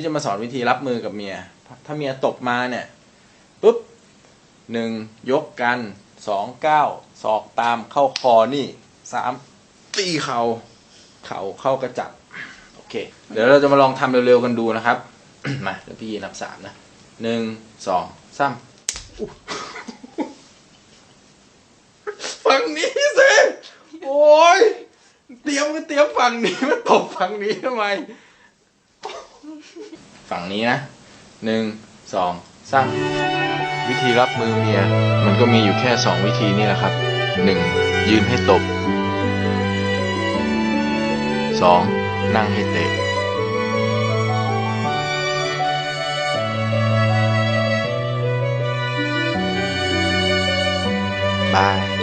ที่จะมาสอนวิธีรับมือกับเมีย ถ้าเมียตบมาเนี่ยปุ๊บหนึ่งยกกันสองก้าวศอกตามเข้าคอนี่สามตีเขา่าเข่าเข้ากระจับโอเค เดี๋ยวเราจะมาลองทำเร็วๆกันดูนะครับ มาเดี๋ยวพี่นับสามนะหนึ่งสองสามฝั่งนี้สิโอ้ยเตรียมก็เตรียมฝั่งนี้มาตบฝั่งนี้ทำไม ฝั่งนี้นะหนึ่งสองสามวิธีรับมือเมีย มันก็มีอยู่แค่สองวิธีนี่แหละครับหนึ่งยืนให้ตบสองนั่งให้เตะบาย